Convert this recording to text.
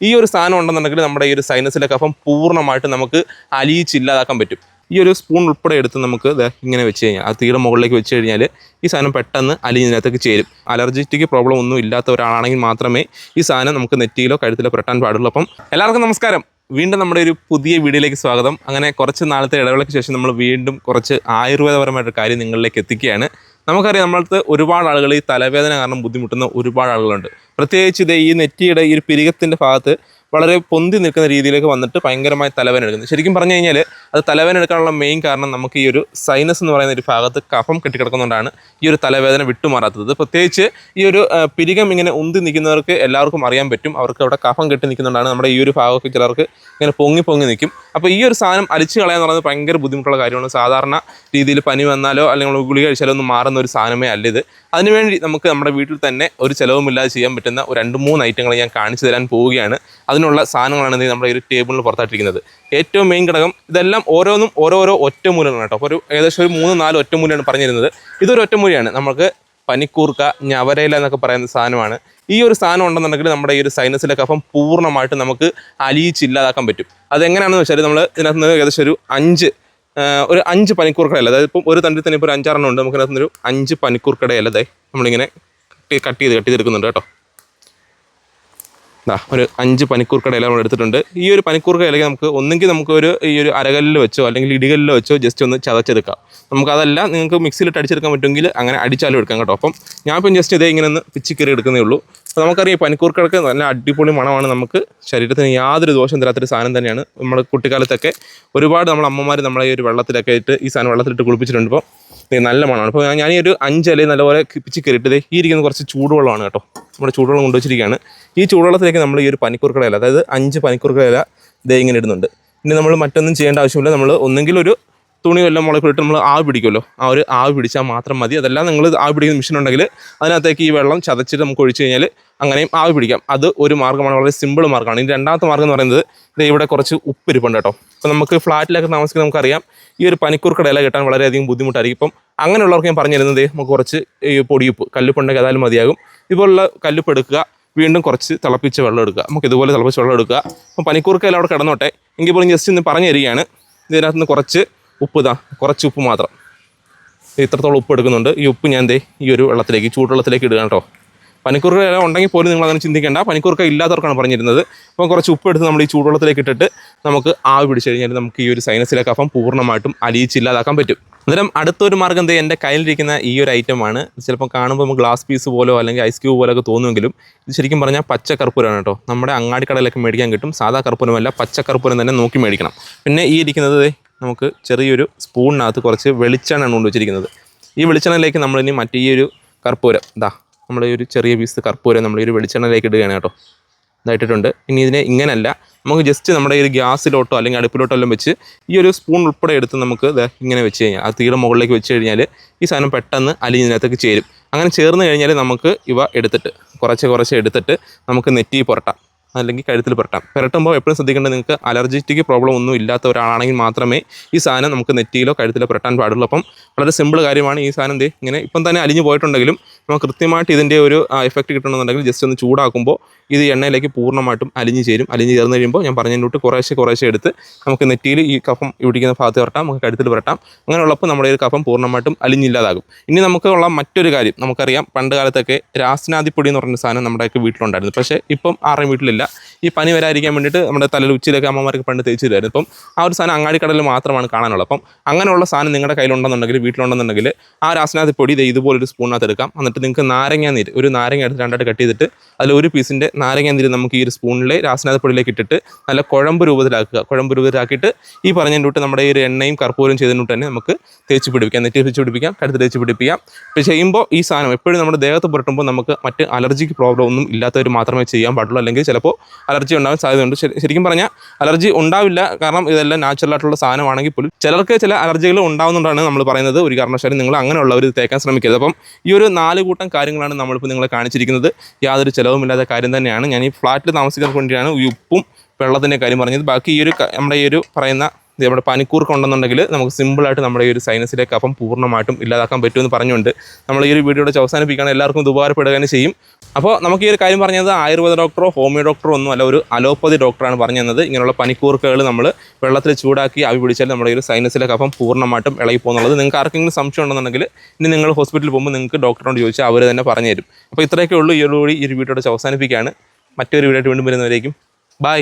ഈ ഒരു സാധനം ഉണ്ടെന്നുണ്ടെങ്കിൽ നമ്മുടെ ഈ ഒരു സൈനസിലെ കഫം പൂർണമായിട്ട് നമുക്ക് അലിയിച്ചില്ലാതാക്കാൻ പറ്റും. ഈ ഒരു സ്പൂൺ ഉൾപ്പെടെ എടുത്ത് നമുക്ക് ഇങ്ങനെ വെച്ച് കഴിഞ്ഞാൽ ആ തീയുടെ മുകളിലേക്ക് വെച്ച് കഴിഞ്ഞാൽ ഈ സാധനം പെട്ടെന്ന് അലിഞ്ഞതിനകത്തേക്ക് ചേരും. അലർജിറ്റിക് പ്രോബ്ലം ഒന്നും ഇല്ലാത്ത ഒരാളാണെങ്കിൽ മാത്രമേ ഈ സാധനം നമുക്ക് നെറ്റിയിലോ കഴുത്തിലോ പുരട്ടാൻ പാടുള്ളൂ. അപ്പം എല്ലാവർക്കും നമസ്കാരം. വീണ്ടും നമ്മുടെ ഒരു പുതിയ വീഡിയോയിലേക്ക് സ്വാഗതം. അങ്ങനെ കുറച്ച് നാളത്തെ ഇടവേളയ്ക്ക് ശേഷം നമ്മൾ വീണ്ടും കുറച്ച് ആയുർവേദപരമായിട്ടൊരു കാര്യം നിങ്ങളിലേക്ക് എത്തിക്കുകയാണ്. നമുക്കറിയാം നമ്മളടുത്ത് ഒരുപാട് ആളുകൾ ഈ തലവേദന കാരണം ബുദ്ധിമുട്ടുന്ന ഒരുപാട് ആളുകളുണ്ട്. പ്രത്യേകിച്ച് ഇത് ഈ നെറ്റിയുടെ ഈ ഒരു പിരികത്തിന്റെ ഭാഗത്ത് വളരെ പൊന്തി നിൽക്കുന്ന രീതിയിലേക്ക് വന്നിട്ട് ഭയങ്കരമായി തലവേദന എടുക്കുന്നു. ശരിക്കും പറഞ്ഞു കഴിഞ്ഞാൽ അത് തലവേദന എടുക്കാനുള്ള മെയിൻ കാരണം നമുക്ക് ഈ ഒരു സൈനസ് എന്ന് പറയുന്ന ഒരു ഭാഗത്ത് കഫം കെട്ടിക്കിടക്കുന്നതുകൊണ്ടാണ് ഈ ഒരു തലവേദന വിട്ടുമാറാത്തത്. പ്രത്യേകിച്ച് ഈ ഒരു പിരികം ഇങ്ങനെ ഉന്തി നിൽക്കുന്നവർക്ക് എല്ലാവർക്കും അറിയാൻ പറ്റും. അവർക്ക് അവിടെ കഫം കെട്ടി നിൽക്കുന്നതുകൊണ്ടാണ് നമ്മുടെ ഈ ഒരു ഭാഗമൊക്കെ ചിലർക്ക് ഇങ്ങനെ പൊങ്ങി പൊങ്ങി നിൽക്കും. അപ്പോൾ ഈ ഒരു സാധനം അലിച്ചു കളയാന്ന് പറയുന്നത് ഭയങ്കര ബുദ്ധിമുട്ടുള്ള കാര്യമാണ്. സാധാരണ രീതിയിൽ പനി വന്നാലോ അല്ലെങ്കിൽ ഗുളിക കഴിച്ചാലോ ഒന്നും മാറുന്ന ഒരു സാധനമേ അല്ല ഇത്. അതിനുവേണ്ടി നമുക്ക് നമ്മുടെ വീട്ടിൽ തന്നെ ഒരു ചിലവുമില്ലാതെ ചെയ്യാൻ പറ്റുന്ന ഒരു രണ്ട് മൂന്ന് ഐറ്റങ്ങൾ ഞാൻ കാണിച്ചു തരാൻ പോവുകയാണ്. അതിനുള്ള സാധനങ്ങളാണ് നമ്മുടെ ഈ ഒരു ടേബിളിൽ പുറത്തായിട്ടിരിക്കുന്നത്. ഏറ്റവും മെയിൻ ഘടകം ഇതെല്ലാം ഓരോന്നും ഓരോരോ ഒറ്റമൂലങ്ങളാണ് കേട്ടോ. അപ്പോൾ ഒരു ഏകദേശം ഒരു മൂന്ന് നാല് ഒറ്റമൂലയാണ് പറഞ്ഞിരുന്നത്. ഇതൊരു ഒറ്റമൂലിയാണ് നമുക്ക് പനിക്കൂർക്ക ഞവരയില എന്നൊക്കെ പറയുന്ന സാധനമാണ്. ഈ ഒരു സാധനം ഉണ്ടെന്നുണ്ടെങ്കിൽ നമ്മുടെ ഈ ഒരു സൈനസിലെ കഫം പൂർണമായിട്ട് നമുക്ക് അലിയിച്ചില്ലാതാക്കാൻ പറ്റും. അതെങ്ങനെയാണെന്ന് വെച്ചാൽ നമ്മൾ ഇതിനകത്ത് നിന്ന് ഏകദേശം ഒരു അഞ്ച് ഒരു അഞ്ച് പനിക്കൂർക്കടയല്ല അതായത് ഇപ്പം ഒരു തണ്ടിൽ തന്നെ ഇപ്പോൾ ഒരു അഞ്ചാറെണ്ണം ഉണ്ട്. നമുക്ക് ഇതിനകത്ത് ഒരു അഞ്ച് പനിക്കൂർക്കടയല്ല അതെ നമ്മളിങ്ങനെ കട്ട് ചെയ്ത് കട്ട് ചെയ്തെടുക്കുന്നുണ്ട് കേട്ടോ. ഒരു അഞ്ച് പനിക്കൂർക്കട ഇല നമ്മൾ എടുത്തിട്ടുണ്ട്. ഈ ഒരു പനിക്കൂർക്ക ഇലയ്ക്ക് നമുക്ക് ഒന്നെങ്കിൽ നമുക്ക് ഒരു ഈ ഒരു അരകല്ലിൽ വെച്ചോ അല്ലെങ്കിൽ ഇടികല്ലിൽ വെച്ചോ ജസ്റ്റ് ഒന്ന് ചതച്ചെടുക്കാം. നമുക്ക് അതല്ല നിങ്ങൾക്ക് മിക്സിയിലിട്ട് അടിച്ചെടുക്കാൻ പറ്റുമെങ്കിൽ അങ്ങനെ അടിച്ചാലും എടുക്കാം കേട്ടോ. അപ്പം ഞാൻ ഇപ്പം ജസ്റ്റ് ഇതേ ഇങ്ങനെ ഒന്ന് പിച്ചിക്കറി എടുക്കുന്നേ ഉള്ളൂ. അപ്പോൾ നമുക്കറിയാം ഈ പനിക്കൂർക്കടക്ക് നല്ല അടിപൊളി മണമാണ് നമുക്ക് ശരീരത്തിന് യാതൊരു ദോഷം തരാത്തൊരു സാധനം തന്നെയാണ്. നമ്മൾ കുട്ടിക്കാലത്തൊക്കെ ഒരുപാട് നമ്മൾ അമ്മമാർ നമ്മളെ ഈ ഒരു വെള്ളത്തിലൊക്കെ ഇട്ട് ഈ സാധനം വെള്ളത്തിലിട്ട് കുളിപ്പിച്ചിട്ടുണ്ട് ഇപ്പോൾ നല്ല മണമാണ്. അപ്പോൾ ഞാൻ ഈ ഒരു അഞ്ചില നല്ലപോലെ പിച്ചിക്കറിയിട്ട് ദേ ഈ ഇരിക്കുന്ന കുറച്ച് ചൂടുവെള്ളമാണ് കേട്ടോ. നമ്മുടെ ചൂടുവെള്ളം കൊണ്ടുവച്ചിരിക്കുകയാണ് ഈ ചൂടുവെള്ളത്തിലേക്ക് നമ്മൾ ഈ ഒരു പനിക്കൂർക്കട ഇല അതായത് അഞ്ച് പനിക്കൂർക്കട ഇല ദേ ഇങ്ങനെ ഇടുന്നുണ്ട്. ഇനി നമ്മൾ മറ്റൊന്നും ചെയ്യേണ്ട ആവശ്യമില്ല. നമ്മൾ ഒന്നെങ്കിൽ ഒരു തുണി വല്ലതും മുളക്കിട്ട് നമ്മൾ ആവി പിടിക്കുമല്ലോ. ആ ഒരു ആവി പിടിച്ചാൽ മാത്രം മതി. അതെല്ലാം നിങ്ങൾ ആവി പിടിക്കുന്ന മെഷീൻ ഉണ്ടെങ്കിൽ അതിനകത്തേക്ക് ഈ വെള്ളം ചതച്ചിട്ട് നമുക്ക് ഒഴിച്ച് കഴിഞ്ഞാൽ അങ്ങനെയും ആവി പിടിക്കാം. അത് ഒരു മാർഗമാണ് വളരെ സിമ്പിൾ മാർഗമാണ് ഇനി രണ്ടാമത്തെ മാർഗം എന്ന് പറയുന്നത് ദേ ഇവിടെ കുറച്ച് ഉപ്പ് ഇരിപ്പുണ്ട് കേട്ടോ. അപ്പോൾ നമുക്ക് ഫ്ലാറ്റിലൊക്കെ താമസിക്കുന്ന നമുക്കറിയാം ഈ ഒരു പനിക്കൂർക്കട ഇല കിട്ടാൻ വളരെയധികം ബുദ്ധിമുട്ടായിരിക്കും. ഇപ്പം അങ്ങനെയുള്ളവർക്ക് ഞാൻ പറഞ്ഞു തരുന്നത് നമുക്ക് കുറച്ച് ഈ പൊടിയുപ്പ് കല്ലുപ്പുണ്ടെങ്കിൽ അതായാലും മതിയാകും. ഇതുപോലുള്ള കല്ലുപ്പ് എടുക്കുക വീണ്ടും കുറച്ച് തിളപ്പിച്ച വെള്ളം എടുക്കുക. നമുക്ക് ഇതുപോലെ തിളപ്പിച്ച വെള്ളം എടുക്കുക. അപ്പം പനിക്കൂർക്കയിൽ അവിടെ കിടന്നോട്ടെ. എങ്കിൽ പോലും ജസ്റ്റ് ഇന്ന് പറഞ്ഞു തരികയാണ് ഇതിനകത്ത് നിന്ന് കുറച്ച് ഉപ്പ് ഇതാ കുറച്ച് ഉപ്പ് മാത്രം. ഇത്രത്തോളം ഉപ്പ് എടുക്കുന്നുണ്ട്. ഈ ഉപ്പ് ഞാൻ ദേ ഈ ഒരു വെള്ളത്തിലേക്ക് ചൂടുവെള്ളത്തിലേക്ക് ഇടുക കേട്ടോ. പനിക്കൂർക്ക ഉണ്ടെങ്കിൽ പോലും നിങ്ങൾ അങ്ങനെ ചിന്തിക്കേണ്ട. പനിക്കൂർക്ക ഇല്ലാത്തവർക്കാണ് പറഞ്ഞിരുന്നത്. അപ്പോൾ കുറച്ച് ഉപ്പ് എടുത്ത് നമ്മൾ ഈ ചൂടുവെള്ളത്തിലേക്ക് ഇട്ടിട്ട് നമുക്ക് ആവി പിടിച്ച് കഴിഞ്ഞാൽ നമുക്ക് ഈ ഒരു സൈനസിലെ കഫം പൂർണമായിട്ടും അലിയിച്ചില്ലാതാക്കാൻ പറ്റും. അന്നേരം അടുത്തൊരു മാർഗം എന്താ എന്റെ കയ്യിലിരിക്കുന്ന ഈ ഒരു ആണ്. ചിലപ്പോൾ കാണുമ്പോൾ നമുക്ക് ഗ്ലാസ് പീസ് പോലോ അല്ലെങ്കിൽ ഐസ് ക്യൂബ് പോലോ ഒക്കെ തോന്നുമെങ്കിലും ഇത് ശരിക്കും പറഞ്ഞാൽ പച്ച കർപ്പൂരമാണ് കേട്ടോ. നമ്മുടെ അങ്ങാടി കടയിലൊക്കെ മേടിക്കാൻ കിട്ടും. സാധാ കർപ്പൂരമല്ല പച്ച കർപ്പൂരം തന്നെ നോക്കി മേടിക്കണം. പിന്നെ ഈ ഇരിക്കുന്നത് നമുക്ക് ചെറിയൊരു സ്പൂണിനകത്ത് കുറച്ച് വെളിച്ചെണ്ണയാണ് കൊണ്ടുവച്ചിരിക്കുന്നത് ഈ വെളിച്ചെണ്ണയിലേക്ക് നമ്മളിനി മറ്റേ ഈ ഒരു കർപ്പൂരം ഇതാ നമ്മുടെ ഈ ഒരു ചെറിയ പീസ് കർപ്പൂരം നമ്മൾ ഈ ഒരു വെളിച്ചെണ്ണയിലേക്ക് ഇടുകയാണ് കേട്ടോ. ഇതായിട്ടിട്ടുണ്ട്. ഇനി ഇതിനെ ഇങ്ങനല്ല. നമുക്ക് ജസ്റ്റ് നമ്മുടെ ഒരു ഗ്യാസിലോട്ടോ അല്ലെങ്കിൽ അടുപ്പിലോട്ടോ എല്ലാം വെച്ച് ഈ ഒരു സ്പൂൺ ഉൾപ്പെടെ എടുത്ത് നമുക്ക് ഇങ്ങനെ വെച്ച് കഴിഞ്ഞാൽ ആ തീയുടെ മുകളിലേക്ക് വെച്ച് കഴിഞ്ഞാൽ ഈ സാധനം പെട്ടെന്ന് അലിഞ്ഞതിനകത്തേക്ക് ചേരും. അങ്ങനെ ചേർന്ന് കഴിഞ്ഞാൽ നമുക്ക് ഇവ എടുത്തിട്ട് കുറച്ച് കുറച്ച് എടുത്തിട്ട് നമുക്ക് നെറ്റി പുരട്ടാം. അല്ലെങ്കിൽ കഴുത്തിൽ പുരട്ടാം. പുരട്ടുമ്പോൾ എപ്പോഴും ശ്രദ്ധിക്കേണ്ടത് നിങ്ങൾക്ക് അലർജിറ്റിക് പ്രോബ്ലം ഒന്നും ഇല്ലാത്ത ഒരാളാണെങ്കിൽ മാത്രമേ ഈ സാധനം നമുക്ക് നെറ്റിയിലോ കഴുത്തിലോ പുരട്ടാൻ പാടുള്ളൂ. അപ്പം വളരെ സിമ്പിൾ കാര്യമാണ് ഈ സാധനം ഇങ്ങനെ ഇപ്പം തന്നെ അലിഞ്ഞു പോയിട്ടുണ്ടെങ്കിലും നമുക്ക് കൃത്യമായിട്ട് ഇതിന്റെ ഒരു എഫക്റ്റ് കിട്ടണമെന്നുണ്ടെങ്കിൽ ജസ്റ്റ് ഒന്ന് ചൂടാക്കുമ്പോൾ ഇത് എണ്ണയിലേക്ക് പൂർണമായിട്ടും അലിഞ്ഞ് ചേരും. അലിഞ്ഞ് ചേർന്ന് കഴിയുമ്പോൾ ഞാൻ പറഞ്ഞതിന്റെ കുറേശ്ശെ കുറേശ്ശെ എടുത്ത് നമുക്ക് നെറ്റിയിൽ ഈ കഫം ഇടിക്കുന്ന ഭാഗത്ത് വരട്ടാം നമുക്ക് കഴുത്തിൽ വരട്ടാം. അങ്ങനെയുള്ളപ്പോൾ നമ്മുടെ ഈ കഫം പൂർണമായിട്ടും അലിഞ്ഞില്ലാതാകും ഇനി നമുക്കുള്ള മറ്റൊരു കാര്യം നമുക്കറിയാം പണ്ട് കാലത്തൊക്കെ രാസനാദിപ്പൊടി എന്ന് പറഞ്ഞ സാധനം നമ്മുടെയൊക്കെ വീട്ടിലുണ്ടായിരുന്നു. പക്ഷേ ഇപ്പം ആരുടെയും വീട്ടിലില്ല. ഈ പനി വരാതിരിക്കാൻ വേണ്ടിയിട്ട് നമ്മുടെ തലയിൽ ഉച്ചയിലൊക്കെ അമ്മമാർക്ക് പണ്ട് തേച്ച് തരുമായിരുന്നു ഇപ്പം ആ ഒരു സാധനം അങ്ങാടിക്കടലിൽ മാത്രമാണ് കാണാനുള്ളത്. അപ്പം അങ്ങനെയുള്ള സാധനം നിങ്ങളുടെ കയ്യിലുണ്ടെന്നുണ്ടെങ്കിൽ വീട്ടിലുണ്ടെന്നുണ്ടെങ്കിൽ ആ രാസനാദിപ്പൊടി ഇത് ഇതുപോലൊരു സ്പൂണിനകത്ത് എടുക്കാം. നിങ്ങൾക്ക് നാരങ്ങ നീര് ഒരു നാരങ്ങ എടുത്ത് രണ്ടായിട്ട് കട്ട് ചെയ്തിട്ട് അതിൽ ഒരു പീസിന്റെ നാരങ്ങ നീര് നമുക്ക് ഈ ഒരു സ്പൂണിലെ രാസനാഥപ്പൊടിയിലേക്ക് ഇട്ടിട്ട് നല്ല കുഴമ്പ് രൂപത്തിലാക്കുക. കുഴമ്പ് രൂപത്തിലാക്കിയിട്ട് ഈ പറഞ്ഞതിന്റെ തൊട്ട് നമ്മുടെ ഈ ഒരു എണ്ണയും കർപ്പൂരം ചെയ്തിട്ട് തന്നെ നമുക്ക് തേച്ച് പിടിപ്പിക്കാം. നെറ്റി വെച്ച് പിടിപ്പിക്കാം കടുത്ത് തേച്ച് പിടിപ്പിക്കാം. ഇപ്പോൾ ചെയ്യുമ്പോൾ ഈ സാധനം എപ്പോഴും നമ്മുടെ ദേഹത്ത് പുരട്ടുമ്പോൾ നമുക്ക് മറ്റ് അലർജിക്ക് പ്രോബ്ലം ഒന്നും ഇല്ലാത്തവർ മാത്രമേ ചെയ്യാൻ പാടുള്ളൂ. അല്ലെങ്കിൽ ചിലപ്പോൾ അലർജി ഉണ്ടാവാൻ സാധ്യതയുണ്ട്. ശരി- ശരിക്കും പറഞ്ഞാൽ അലർജി ഉണ്ടാവില്ല. കാരണം ഇതെല്ലാം നാച്ചുറൽ ആയിട്ടുള്ള സാധനമാണെങ്കിൽ പോലും ചിലർക്ക് ചില അലർജികൾ ഉണ്ടാവുന്നുണ്ടാണ് നമ്മൾ പറയുന്നത്. ഒരു കാരണവശാലും നിങ്ങൾ അങ്ങനെയുള്ളവർ തേക്കാൻ ശ്രമിക്കരുത്. അപ്പം ഈ ഒരു നാല് കൂട്ടം കാര്യങ്ങളാണ് നമ്മളിപ്പോൾ നിങ്ങളെ കാണിച്ചിരിക്കുന്നത്. യാതൊരു ചിലവുമില്ലാത്ത കാര്യം തന്നെയാണ്. ഞാൻ ഈ ഫ്ലാറ്റിൽ താമസിക്കാൻ വേണ്ടിയാണ് ഈ ഉപ്പും വെള്ളത്തിന്റെ കാര്യം പറഞ്ഞത്. ബാക്കി ഈ ഒരു നമ്മുടെ ഈ ഒരു പറയുന്ന നമ്മുടെ പനിക്കൂർക്ക് ഉണ്ടെന്നുണ്ടെങ്കിൽ നമുക്ക് സിമ്പിളായിട്ട് നമ്മുടെ ഈ ഒരു സൈനസിലേക്ക് അപ്പം പൂർണമായിട്ടും ഇല്ലാതാക്കാൻ പറ്റുമെന്ന് പറഞ്ഞുകൊണ്ട് നമ്മൾ ഈ ഒരു വീഡിയോയുടെ അവസാനിപ്പിക്കുകയാണ്. എല്ലാവർക്കും ഉപകാരപ്പെടുകയും ചെയ്യും. അപ്പോൾ നമുക്ക് ഈ ഒരു കാര്യം പറഞ്ഞത് ആയുർവേദ ഡോക്ടറോ ഹോമിയോ ഡോക്ടറോ ഒന്നും അല്ല ഒരു അലോപ്പതി ഡോക്ടറാണ് പറഞ്ഞു തന്നത് ഇങ്ങനെയുള്ള പനിക്കൂർക്കകൾ നമ്മൾ വെള്ളത്തിൽ ചൂടാക്കി ആവി പിടിച്ചാൽ നമ്മുടെ ഈ ഒരു സൈനസിലെ കഫം പൂർണമായിട്ടും ഇളകി പോകുന്നുള്ളത്. നിങ്ങൾക്ക് ആർക്കെങ്കിലും സംശയം ഉണ്ടെന്നുണ്ടെങ്കിൽ ഇനി നിങ്ങൾ ഹോസ്പിറ്റലിൽ പോകുമ്പോൾ നിങ്ങൾക്ക് ഡോക്ടറോട് ചോദിച്ചാൽ അവർ തന്നെ പറഞ്ഞു തരും. അപ്പോൾ ഇത്രയൊക്കെ ഉള്ളൂ ഈ ഒരു കൂടി ഈ ഒരു വീഡിയോയുടെ അവസാനിപ്പിക്കുകയാണ്. മറ്റൊരു വീഡിയോ വീണ്ടും വരുന്നവരേക്കും. ബൈ